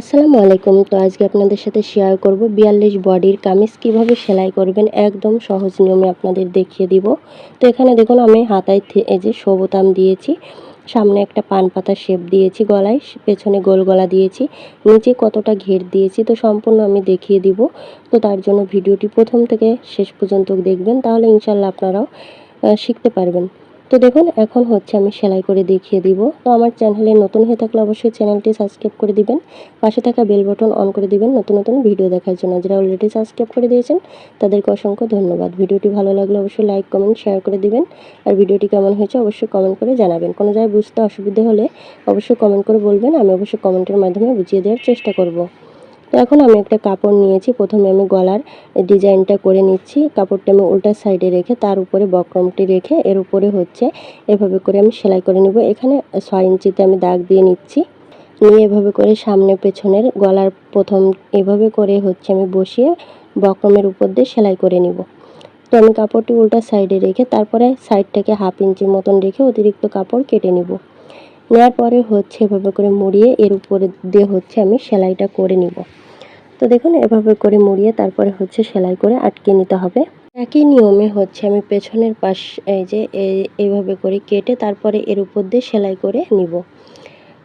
আসসালামু আলাইকুম। তো আজকে আপনাদের সাথে শেয়ার করব বিয়াল্লিশ বডির কামিজ কীভাবে সেলাই করবেন একদম সহজ নিয়মে আপনাদের দেখিয়ে দিব। তো এখানে দেখুন আমি হাতায় এই যে সবুতাম দিয়েছি, সামনে একটা পান পাতা শেপ দিয়েছি গলায়, পেছনে গোল গলা দিয়েছি, নিচে কতটা ঘের দিয়েছি, তো সম্পূর্ণ আমি দেখিয়ে দিব। তো তার জন্য ভিডিওটি প্রথম থেকে শেষ পর্যন্ত দেখবেন, তাহলে ইনশাল্লাহ আপনারাও শিখতে পারবেন। তো দেখুন, এখন হচ্ছে আমি সেলাই করে দেখিয়ে দিব। তো আমার চ্যানেলে নতুন হয়ে থাকলে অবশ্যই চ্যানেলটি সাবস্ক্রাইব করে দিবেন। পাশে থাকা বেল বটন অন করে দিবেন নতুন নতুন ভিডিও দেখার জন্য। যারা অলরেডি সাবস্ক্রাইব করে দিয়েছেন, তাদেরকে অসংখ্য ধন্যবাদ। ভিডিওটি ভালো লাগলে অবশ্যই লাইক কমেন্ট শেয়ার করে দিবেন। আর ভিডিওটি কেমন হয়েছে অবশ্যই কমেন্ট করে জানাবেন। কোনো জায়গায় বুঝতে অসুবিধা হলে অবশ্যই কমেন্ট করে বলবেন। আমি অবশ্যই কমেন্টের মাধ্যমে বুঝিয়ে দেওয়ার চেষ্টা করব। তো এখন আমি একটা কাপড় নিয়েছি। প্রথমে আমি গলার ডিজাইনটা করে নিচ্ছি। কাপড়টা আমি উল্টা সাইডে রেখে, তার উপরে বক্রমটি রেখে, এর উপরে হচ্ছে এভাবে করে আমি সেলাই করে নিব। এখানে ছয় ইঞ্চিতে আমি দাগ দিয়ে নিচ্ছি। নিয়ে এভাবে করে সামনে পেছনের গলার প্রথম এভাবে করে হচ্ছে আমি বসিয়ে বক্রমের উপর দিয়ে সেলাই করে নিব। তো আমি কাপড়টি উল্টা সাইডে রেখে, তারপরে সাইডটাকে হাফ ইঞ্চি মতন রেখে অতিরিক্ত কাপড় কেটে নিব। নেওয়ার পরে হচ্ছে এভাবে করে মুড়িয়ে, এর উপরে দিয়ে হচ্ছে আমি সেলাইটা করে নিব। তো দেখুন, এভাবে করে মুড়িয়ে তারপরে হচ্ছে সেলাই করে আটকে নিতে হবে। একই নিয়মে হচ্ছে আমি পেছনের পাশ, এই যে এইভাবে করে কেটে তারপরে এর উপর দিয়ে সেলাই করে নিব।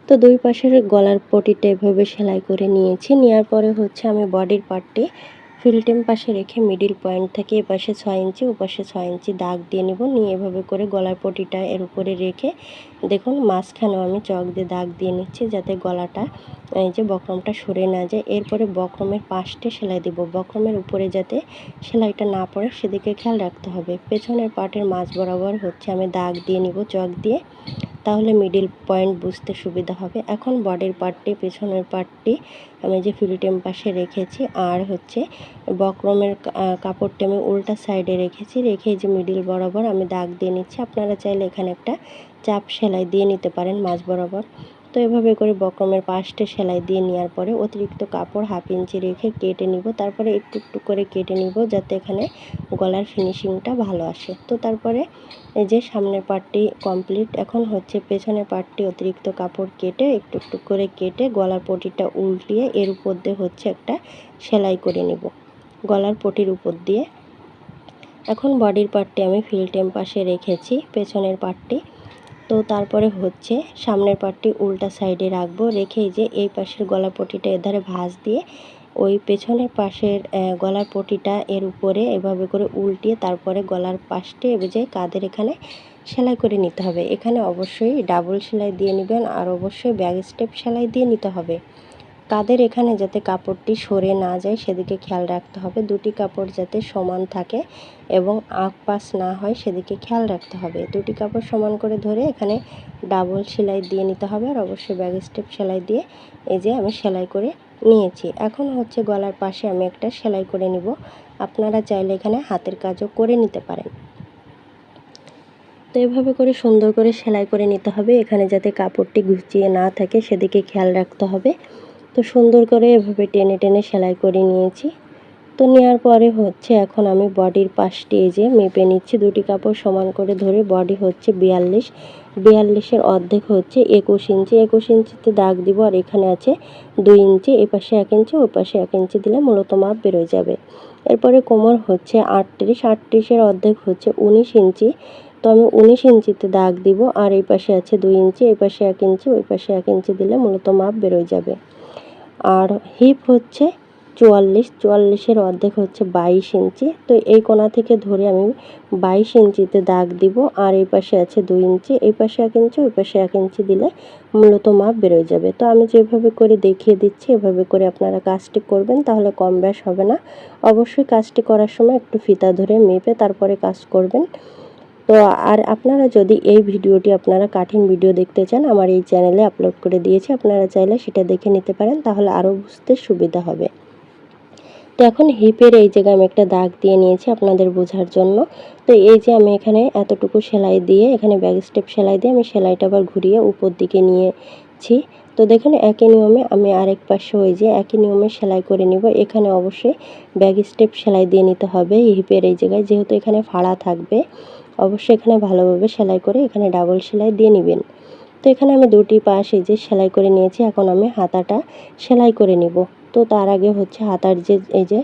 তো দুই পাশের গলার পটিটা এভাবে সেলাই করে নিয়েছি। নেওয়ার পরে হচ্ছে আমি বডির পার্টটি ফিল্টেম পাশে রেখে মিডিল পয়েন্ট থেকে এপাশে পাশে ছয় ইঞ্চি, ওপাশে পাশে ছয় ইঞ্চি দাগ দিয়ে নেব। নিয়ে এভাবে করে গলার পটিটা এর উপরে রেখে দেখুন মাঝখানেও আমি চক দিয়ে দাগ দিয়ে নিচ্ছি যাতে গলাটা, এই যে বক্রমটা সরে না যায়। এরপরে বক্রমের পাশটে সেলাই দিব। বক্রমের উপরে যাতে সেলাইটা না পড়ে সেদিকে খেয়াল রাখতে হবে। পেছনের পার্টের মাঝ বরাবর হচ্ছে আমি দাগ দিয়ে নিব, চক দিয়ে। তাহলে মিডিল পয়েন্ট বুঝতে সুবিধা হবে। এখন বডির পার্টটি পেছনের পার্টটি আমি যে ফিলিটেম পাশে রেখেছি, আর হচ্ছে বক্রমের কাপড়টি আমি উল্টা সাইডে রেখেছি। রেখে যে মিডিল বরাবর আমি দাগ দিয়ে নিচ্ছি। আপনারা চাইলে এখানে একটা চাপ সেলাই দিয়ে নিতে পারেন মাঝ বরাবর। তো এভাবে করে বক্রমের পাশটে সেলাই দিয়ে নেওয়ার পরে অতিরিক্ত কাপড় হাফ ইঞ্চি রেখে কেটে নিব। তারপরে একটু একটু করে কেটে নিব যাতে এখানে গলার ফিনিশিংটা ভালো আসে। তো তারপরে এই যে সামনের পার্টটি কমপ্লিট, এখন হচ্ছে পেছনের পার্টটি অতিরিক্ত কাপড় কেটে একটু একটু করে কেটে গলার পটিটা উল্টিয়ে এর উপর দিয়ে হচ্ছে একটা সেলাই করে নিব। গলার পটির উপর দিয়ে। এখন বডির পার্টটি আমি ফিল্টেম পাশে রেখেছি, পেছনের পার্টটি তো তারপরে হচ্ছে সামনের পার্টটি উল্টা সাইডে রাখব। রেখে যে এই পাশের গলা পটিটা এধারে ভাঁজ দিয়ে ওই পেছনের পাশের গলার পটিটা এর উপরে এভাবে করে উল্টিয়ে তারপরে গলার পাশটি যে কাদের এখানে সেলাই করে নিতে হবে। এখানে অবশ্যই ডাবল সেলাই দিয়ে নেবেন আর অবশ্যই ব্যাগ স্টেপ সেলাই দিয়ে নিতে হবে। কাদের এখানে যাতে কাপড়টি সরে না যায়, সেদিকে খেয়াল রাখতে হবে। দুটি কাপড় যাতে সমান থাকে এবং পাস না হয়, সেদিকে খেয়াল রাখতে হবে। দুটি কাপড় সমান করে ধরে এখানে ডাবল সেলাই দিয়ে নিতে হবে আর অবশ্যই ব্যাগ স্টেপ সেলাই দিয়ে এই যে আমি সেলাই করে নিয়েছি। এখন হচ্ছে গলার পাশে আমি একটা সেলাই করে নিব। আপনারা চাইলে এখানে হাতের কাজও করে নিতে পারেন। তো এভাবে করে সুন্দর করে সেলাই করে নিতে হবে। এখানে যাতে কাপড়টি ঘুচিয়ে না থাকে, সেদিকে খেয়াল রাখতে হবে। তো সুন্দর করে এভাবে টেনে টেনে সেলাই করে নিয়েছি। তো নেওয়ার পরে হচ্ছে এখন আমি বডির পাশটি এই যে মেপে নিচ্ছি, দুটি কাপড় সমান করে ধরে বডি হচ্ছে বিয়াল্লিশ। বিয়াল্লিশের অর্ধেক হচ্ছে একুশ ইঞ্চি। একুশ ইঞ্চিতে দাগ দিব আর এখানে আছে দুই ইঞ্চি। এ পাশে এক ইঞ্চি ওই পাশে এক ইঞ্চি দিলে মূলত মাপ বেরোয় যাবে। এরপরে কোমর হচ্ছে আটত্রিশ। আটত্রিশের অর্ধেক হচ্ছে উনিশ ইঞ্চি। তো আমি উনিশ ইঞ্চিতে দাগ দিব আর এই পাশে আছে দুই ইঞ্চি। এই পাশে এক ইঞ্চি ওই পাশে এক ইঞ্চি দিলে মূলত মাপ বেরোয় যাবে। আর হিপ হচ্ছে চুয়াল্লিশ, চুয়াল্লিশের অর্ধেক হচ্ছে বাইশ ইঞ্চি। তো এই কোণা থেকে ধরে আমি বাইশ ইঞ্চিতে দাগ দিব, আর এই পাশে আছে দুই ইঞ্চি। এই পাশে এক ইঞ্চি, ওই পাশে এক ইঞ্চি দিলে মূলত মাপ বেরোয় যাবে। তো আমি যেভাবে করে দেখিয়ে দিচ্ছি, এভাবে করে আপনারা কাজটি করবেন, তাহলে কম ব্যাস হবে না। অবশ্যই কাজটি করার সময় একটু ফিতা ধরে মেপে তারপরে কাজ করবেন। তো আর আপনারা যদি এই ভিডিওটি আপনারা কাঠিন ভিডিও দেখতে চান, আমার এই চ্যানেলে আপলোড করে দিয়েছি, আপনারা চাইলে সেটা দেখে নিতে পারেন, তাহলে আরও বুঝতে সুবিধা হবে। তো এখন হিপের এই জায়গায় আমি একটা দাগ দিয়ে নিয়েছি আপনাদের বোঝার জন্য। তো এই যে আমি এখানে এতটুকু সেলাই দিয়ে, এখানে ব্যাক স্টেপ সেলাই দিয়ে আমি সেলাইটা আবার ঘুরিয়ে উপর দিকে নিয়েছি। তো দেখুন একই নিয়মে আমি আরেক পাশে ওই যে একই নিয়মে সেলাই করে নিব। এখানে অবশ্যই ব্যাক স্টেপ সেলাই দিয়ে নিতে হবে হিপের এই জায়গায়, যেহেতু এখানে ফাড়া থাকবে। অবশ্যই এখানে ভালোভাবে সেলাই করে এখানে ডাবল সেলাই দিয়ে নেবেন। তো এখানে আমি দুটি পাশ এই যে সেলাই করে নিয়েছি, এখন আমি হাতাটা সেলাই করে নিব। তো তার আগে হচ্ছে হাতার যে, এই যে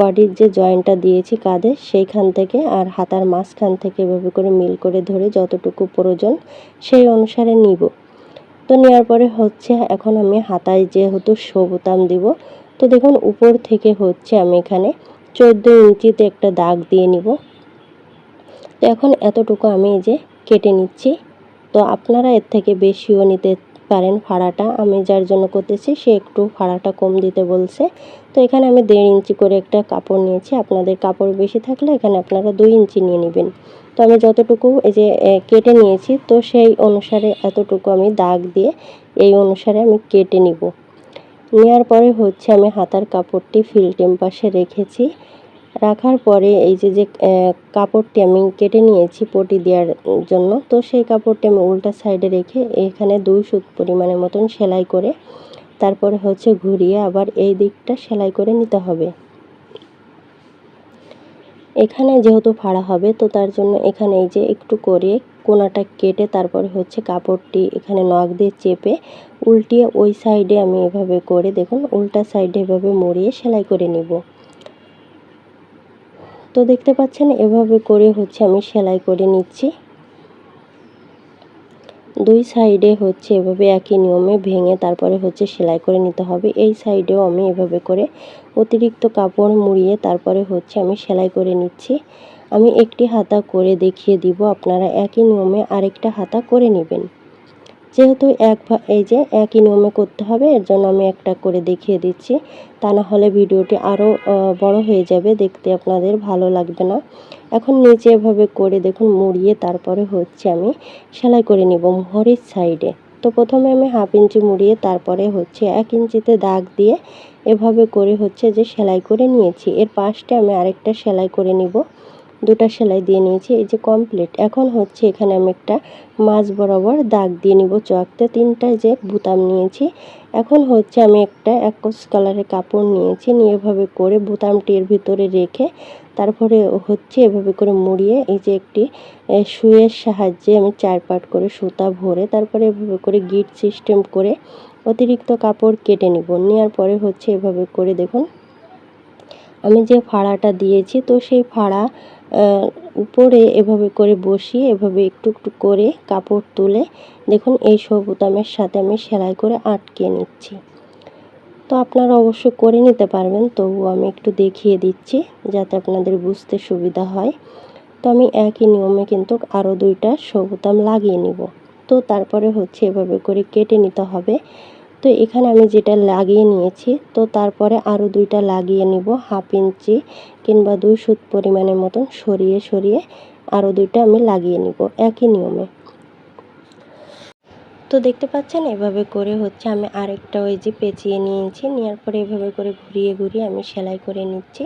বডির যে জয়েন্টটা দিয়েছি কাঁধে, সেইখান থেকে আর হাতার মাঝখান থেকে এভাবে করে মিল করে ধরে যতটুকু প্রয়োজন সেই অনুসারে নিব। তো নেওয়ার পরে হচ্ছে এখন আমি হাতায় যেহেতু সবুতাম দিব, তো দেখুন উপর থেকে হচ্ছে আমি এখানে চোদ্দ ইঞ্চিতে একটা দাগ দিয়ে নিব। তো এখন এতটুকু আমি এই যে কেটে নিচ্ছি। তো আপনারা এর থেকে বেশিও নিতে পারেন ফাড়াটা আমি যার জন্য করতেছি, সে একটু ফাড়াটা কম দিতে বলছে। তো এখানে আমি দেড় ইঞ্চি করে একটা কাপড় নিয়েছি। আপনাদের কাপড় বেশি থাকলে এখানে আপনারা দুই ইঞ্চি নিয়ে নেবেন। তো আমি যতটুকু এই যে কেটে নিয়েছি, তো সেই অনুসারে এতটুকু আমি দাগ দিয়ে এই অনুসারে আমি কেটে নিব। নেওয়ার পরে হচ্ছে আমি হাতার কাপড়টি ফিল্টেম পাশে রেখেছি। রাখার পরে এই যে যে কাপড়টি আমি কেটে নিয়েছি পটি দেওয়ার জন্য, তো সেই কাপড়টি আমি উল্টা সাইডে রেখে এখানে দুই সুত পরিমাণের মতন সেলাই করে, তারপরে হচ্ছে ঘুরিয়ে আবার এই দিকটা সেলাই করে নিতে হবে। এখানে যেহেতু ফাড়া হবে, তো তার জন্য এখানে এই যে একটু করে কোনাটা কেটে তারপরে হচ্ছে কাপড়টি এখানে নখ দিয়ে চেপে উল্টিয়ে ওই সাইডে আমি এভাবে করে দেখুন, উল্টা সাইডে এভাবে মুড়িয়ে সেলাই করে নিব। তো দেখতে পাচ্ছেন, এভাবে করে হচ্ছে আমি সেলাই করে নিচ্ছি। দুই সাইডে হচ্ছে এভাবে একই নিয়মে ভেঙে তারপরে হচ্ছে সেলাই করে নিতে হবে। এই সাইডেও আমি এভাবে করে অতিরিক্ত কাপড় মুড়িয়ে তারপরে হচ্ছে আমি সেলাই করে নিচ্ছি। আমি একটি হাতা করে দেখিয়ে দিব, আপনারা একই নিয়মে আরেকটা হাতা করে নেবেন। যেহেতু এক এই যে একই নিয়মে করতে হবে, এর জন্য আমি একটা করে দেখিয়ে দিচ্ছি। তা না হলে ভিডিওটি আরও বড় হয়ে যাবে, দেখতে আপনাদের ভালো লাগবে না। এখন নিচে এভাবে করে দেখুন, মুড়িয়ে তারপরে হচ্ছে আমি সেলাই করে নিব মোহরের সাইডে। তো প্রথমে আমি হাফ ইঞ্চি মুড়িয়ে তারপরে হচ্ছে এক ইঞ্চিতে দাগ দিয়ে এভাবে করে হচ্ছে যে সেলাই করে নিয়েছি। এর পাশটা আমি আরেকটা সেলাই করে নিব। দুটা সেলাই দিয়ে নিয়েছি, এই যে কমপ্লিট এখন হচ্ছে এখানে আমি একটা মাছ বরাবর দাগ দিয়ে নিব চকতে। তিনটা যে বুতাম নিয়েছি, এখন হচ্ছে আমি একটা একস কালারের কাপড় নিয়েছি, নিয়ে এভাবে করে বুতামটির ভিতরে রেখে তারপরে হচ্ছে এভাবে করে মুড়িয়ে এই যে একটি সুয়ের সাহায্যে আমি চার পাট করে সুতা ভরে তারপরে এভাবে করে গিট সিস্টেম করে অতিরিক্ত কাপড় কেটে নিব। নেওয়ার পরে হচ্ছে এভাবে করে দেখুন আমি যে ফাড়াটা দিয়েছি, তো সেই ফাড়া উপরে এভাবে করে বসিয়ে, এভাবে একটু একটু করে কাপড় তুলে, দেখুন এই সব বোতামের সাথে আমি সেলাই করে আটকে নিচ্ছি। তো আপনারা অবশ্য করে নিতে পারবেন তবু আমি একটু দেখিয়ে দিচ্ছি যাতে আপনাদের বুঝতে সুবিধা হয়। তো আমি একই নিয়মে কিন্তু আরও দুইটা সবুতাম লাগিয়ে নিব। তো তারপরে হচ্ছে এভাবে করে কেটে নিতে হবে। তো এখানে আমি যেটা লাগিয়ে নিয়েছি, তো তারপরে আরও দুইটা লাগিয়ে নিব, হাফ ইঞ্চি কিংবা দুই সুত পরিমাণের মতন সরিয়ে সরিয়ে আরও দুইটা আমি লাগিয়ে নিব একই নিয়মে। তো দেখতে পাচ্ছেন, এভাবে করে হচ্ছে আমি আরেকটা ওই যে পেঁচিয়ে নিয়েছি, নেওয়ার পরে এভাবে করে ঘুরিয়ে ঘুরিয়ে আমি সেলাই করে নিচ্ছি।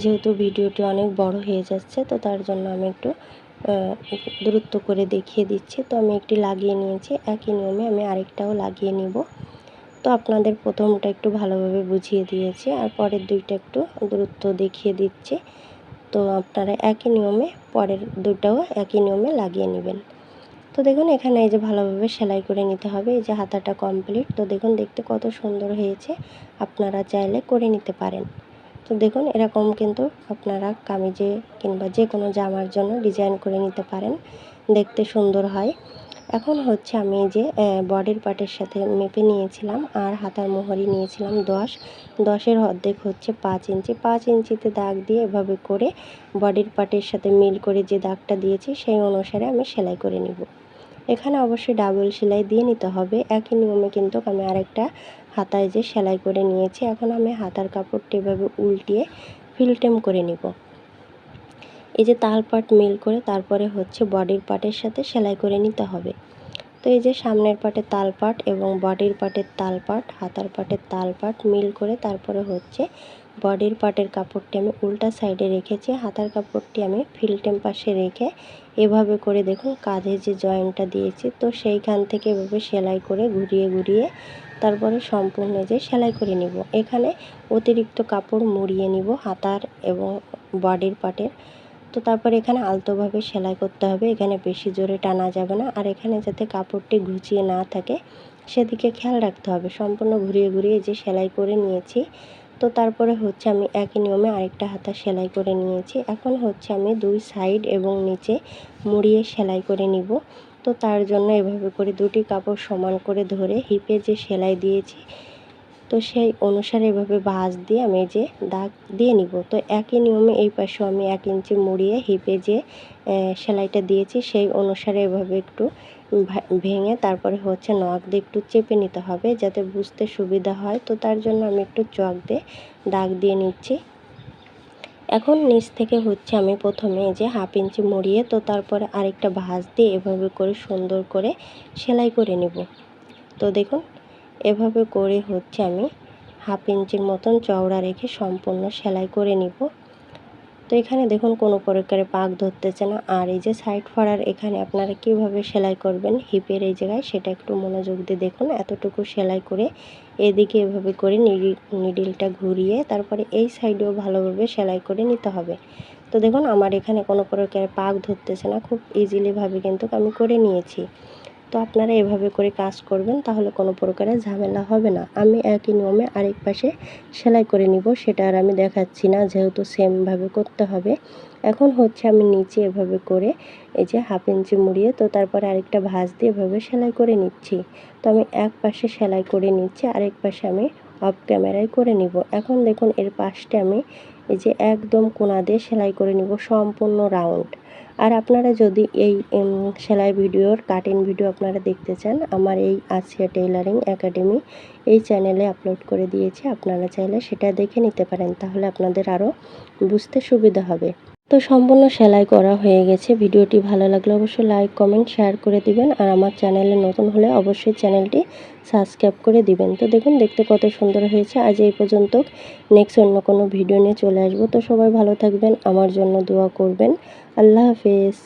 যেহেতু ভিডিওটি অনেক বড় হয়ে যাচ্ছে, তো তার জন্য আমি একটু দূরত্ব করে দেখিয়ে দিচ্ছি। তো আমি একটি লাগিয়ে নিয়েছি, একই নিয়মে আমি আরেকটাও লাগিয়ে নিব। তো আপনাদের প্রথমটা একটু ভালোভাবে বুঝিয়ে দিয়েছি, আর পরের দুইটা একটু দূরত্ব দেখিয়ে দিচ্ছি। তো আপনারা একই নিয়মে পরের দুটাও একই নিয়মে লাগিয়ে নেবেন। তো দেখুন, এখানে এই যে ভালোভাবে সেলাই করে নিতে হবে, এই যে হাতাটা কমপ্লিট তো দেখুন, দেখতে কত সুন্দর হয়েছে, আপনারা চাইলে করে নিতে পারেন। তো দেখুন, এরকম কিন্তু আপনারা কামিজে কিংবা যে কোনো জামার জন্য ডিজাইন করে নিতে পারেন, দেখতে সুন্দর হয়। এখন হচ্ছে আমি যে বডির পার্টের সাথে মেপে নিয়েছিলাম আর হাতার মোহরি নিয়েছিলাম দশ। দশের অর্ধেক হচ্ছে পাঁচ ইঞ্চি। পাঁচ ইঞ্চিতে দাগ দিয়ে এভাবে করে বডির পার্টের সাথে মিল করে যে দাগটা দিয়েছি, সেই অনুসারে আমি সেলাই করে নিব। এখানে অবশ্যই ডাবল সেলাই দিয়ে নিতে হবে। একই নিয়মে কিন্তু আমি আরেকটা হাতায় যে সেলাই করে নিয়েছি। এখন আমি হাতার কাপড়টি এভাবে উল্টিয়ে ফিলটেম করে নিব। এই যে তাল পাট মিল করে তারপরে হচ্ছে বডির পাটের সাথে সেলাই করে নিতে হবে। তো এই যে সামনের পাটের তাল পাট এবং বডির পাটের তাল পাট, হাতার পাটের তাল পাট মিল করে তারপরে হচ্ছে বডির পাটের কাপড়টি আমি উল্টা সাইডে রেখেছি। হাতার কাপড়টি আমি ফিল্টেম পাশে রেখে এভাবে করে দেখুন কাঁধে যে জয়েন্টটা দিয়েছি, তো সেইখান থেকে এভাবে সেলাই করে ঘুরিয়ে ঘুরিয়ে তারপরে সম্পূর্ণ যে সেলাই করে নিব। এখানে অতিরিক্ত কাপড় মুড়িয়ে নিব হাতার এবং বডির পাটের। তো তারপরে এখানে আলতোভাবে সেলাই করতে হবে। এখানে বেশি জোরে টানা যাবে না। আর এখানে যাতে কাপড়টি ঘুচিয়ে না থাকে, সেদিকে খেয়াল রাখতে হবে। সম্পূর্ণ ঘুরিয়ে ঘুরিয়ে যে সেলাই করে নিয়েছি, তো তারপরে হচ্ছে আমি একই নিয়মে আরেকটা হাতা সেলাই করে নিয়েছি। এখন হচ্ছে আমি দুই সাইড এবং নিচে মুড়িয়ে সেলাই করে নিব। তো তার জন্য এভাবে করে দুটি কাপড় সমান করে ধরে হিপে যে সেলাই দিয়েছি তো সেই অনুসারে এভাবে ভাঁজ দিয়ে আমি যে দাগ দিয়ে নিব। তো একই নিয়মে এই পাশেও আমি এক ইঞ্চি মুড়িয়ে হিপে যে সেলাইটা দিয়েছি সেই অনুসারে এভাবে একটু ভেঙে তারপরে হচ্ছে নখ দিয়ে একটু চেপে নিতে হবে যাতে বুঝতে সুবিধা হয়। তো তার জন্য আমি একটু চক দিয়ে দাগ দিয়ে নিচ্ছি। এখন নিচ থেকে হচ্ছে আমি প্রথমে যে হাফ ইঞ্চি মুড়িয়ে তো তারপরে আরেকটা ভাঁজ দিয়ে এভাবে করে সুন্দর করে সেলাই করে নেব। তো দেখুন এভাবে করে হচ্ছে আমি হাফ ইঞ্চির মতন চওড়া রেখে সম্পূর্ণ সেলাই করে নিব। তো এখানে দেখুন কোনো প্রকারে পাক ধরতেছে না। আর এই যে সাইড ফাড়ার এখানে আপনারা কীভাবে সেলাই করবেন হিপের এই জায়গায় সেটা একটু মনোযোগ দিয়ে দেখুন। এতটুকু সেলাই করে এদিকে এভাবে করে নিডিলটা ঘুরিয়ে তারপরে এই সাইডেও ভালোভাবে সেলাই করে নিতে হবে। তো দেখুন আমার এখানে কোনো প্রকার পাক ধরতেছে না। খুব ইজিলিভাবে কিন্তু আমি করে নিয়েছি। তো আপনারা এভাবে করে কাজ করবেন, তাহলে কোনো প্রকারের ঝামেলা হবে না। আমি একই নিয়মে আরেক পাশে সেলাই করে নিব, সেটা আর আমি দেখাচ্ছি না, যেহেতু সেমভাবে করতে হবে। এখন হচ্ছে আমি নিচে এভাবে করে এই যে হাফ ইঞ্চি মুড়িয়ে, তো তারপরে আরেকটা ভাঁজ দিয়ে এভাবে সেলাই করে নিচ্ছি। তো আমি এক পাশে সেলাই করে নিচ্ছি, আরেক পাশে আমি অফ ক্যামেরায় করে নিব। এখন দেখুন এর পাশটা আমি এই যে একদম কোনা দিয়ে সেলাই করে নিব, সম্পূর্ণ রাউন্ড আর আপনারা যদি এই সেলাই ভিডিওর কাটিং ভিডিও আপনারা দেখতে চান, আমার এই আসিয়া টেইলারিং একাডেমি এই চ্যানেলে আপলোড করে দিয়েছি, আপনারা চাইলে সেটা দেখে নিতে পারেন, তাহলে আপনাদের আরও বুঝতে সুবিধা হবে। তো সম্পূর্ণ সেলাই করা হয়ে গেছে। ভিডিওটি ভালো লাগলে অবশ্যই লাইক কমেন্ট শেয়ার করে দিবেন। আর আমার চ্যানেলে নতুন হলে অবশ্যই চ্যানেলটি সাবস্ক্রাইব করে দিবেন। তো দেখুন, দেখতে কত সুন্দর হয়েছে। আজ এই পর্যন্ত নেক্সট অন্য কোনো ভিডিও নিয়ে চলে আসব। তো সবাই ভালো থাকবেন, আমার জন্য দোয়া করবেন। আল্লাহ হাফেজ।